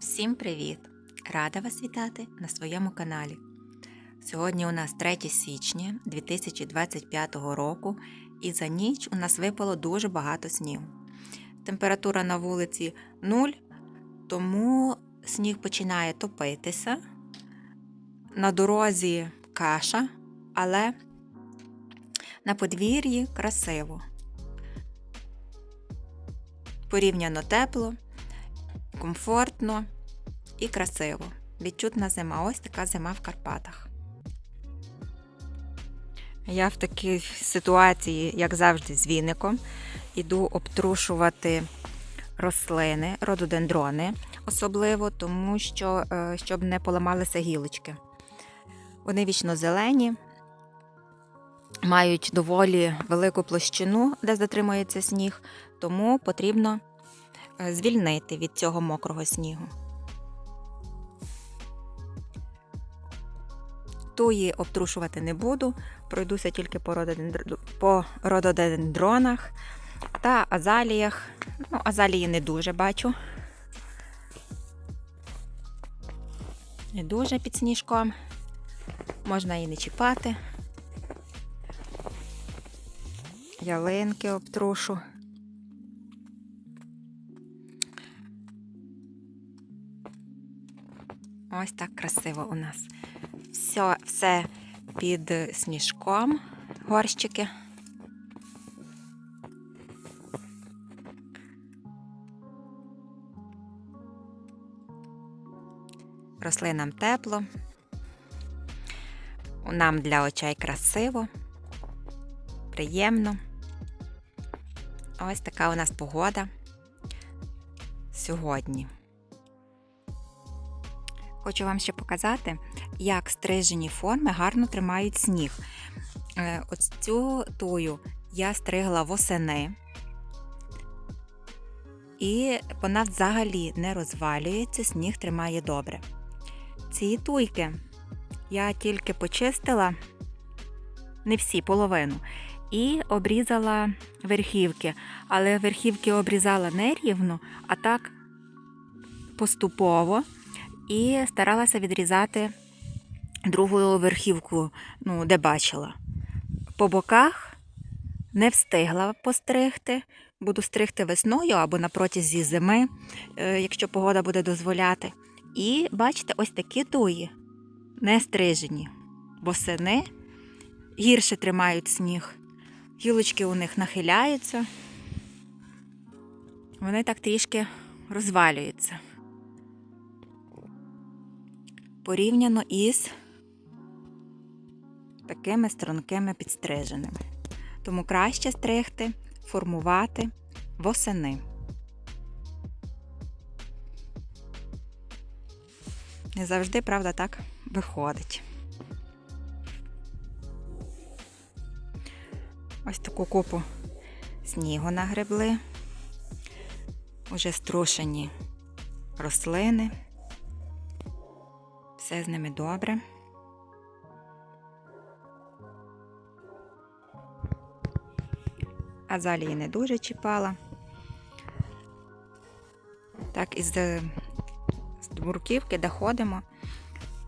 Всім привіт! Рада вас вітати на своєму каналі. Сьогодні у нас 3 січня 2025 року, і за ніч у нас випало дуже багато снігу. Температура на вулиці 0, тому сніг починає топитися. На дорозі каша, але на подвір'ї красиво. Порівняно тепло, комфортно і красиво. Відчутна зима. Ось така зима в Карпатах. Я в такій ситуації, як завжди, з віником, іду обтрушувати рослини, рододендрони, особливо, тому що е, щоб не поламалися гілочки. Вони вічно зелені, мають доволі велику площину, де затримується сніг, тому потрібно звільнити від цього мокрого снігу. Туї обтрушувати не буду, пройдуся тільки по, рододендронах та азаліях. Ну, азалії не дуже бачу. Не дуже під сніжком. Можна і не чіпати. Ялинки обтрушу. Ось так красиво у нас. Все, все під сніжком, горщики. Рослинам тепло. Нам для очей красиво, приємно. Ось така у нас погода сьогодні. Хочу вам ще показати, як стрижені форми гарно тримають сніг. Е, Ось цю тую я стригла восени, і вона взагалі не розвалюється, сніг тримає добре. Ці туйки я тільки почистила, не всі, половину, і обрізала верхівки. Але верхівки обрізала не рівно, а так поступово і старалася відрізати другу верхівку, ну, де бачила. По боках не встигла постригти. Буду стригти весною або на протязі зими, е, якщо погода буде дозволяти. І бачите, ось такі туї не стрижені. Восени гірше тримають сніг. Гілочки у них нахиляються. Вони так трішки розвалюються порівняно із такими стрункими підстриженими. Тому краще стригти, формувати восени. Не завжди, правда, так виходить. Ось таку купу снігу нагребли, уже струшені рослини все з ними добре. Азалії не дуже чіпала. Так, із бурківки доходимо,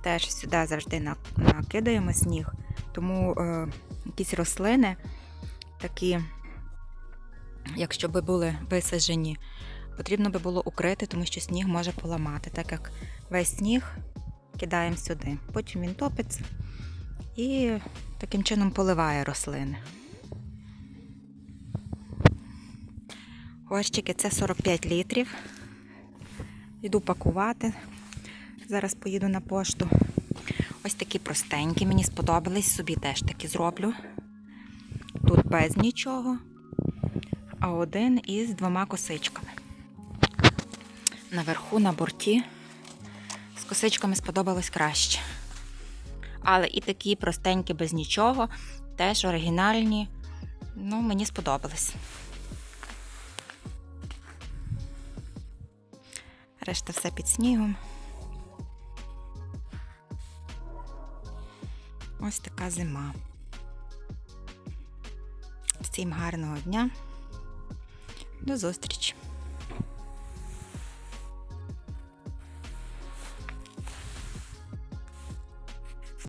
теж сюди завжди накидаємо сніг, тому е, якісь рослини такі, якщо би були висаджені, потрібно би було укрити, тому що сніг може поламати, так як весь сніг кидаємо сюди. Потім він топиться і таким чином поливає рослини. Горщики це 45 літрів. Йду пакувати. Зараз поїду на пошту. Ось такі простенькі, мені сподобались, собі теж такі зроблю. Тут без нічого, а один із двома косичками. Наверху на борті з косичками сподобалось краще. Але і такі простенькі без нічого, теж оригінальні. Ну, мені сподобались. Решта все під снігом. Ось така зима. Всім гарного дня. До зустрічі!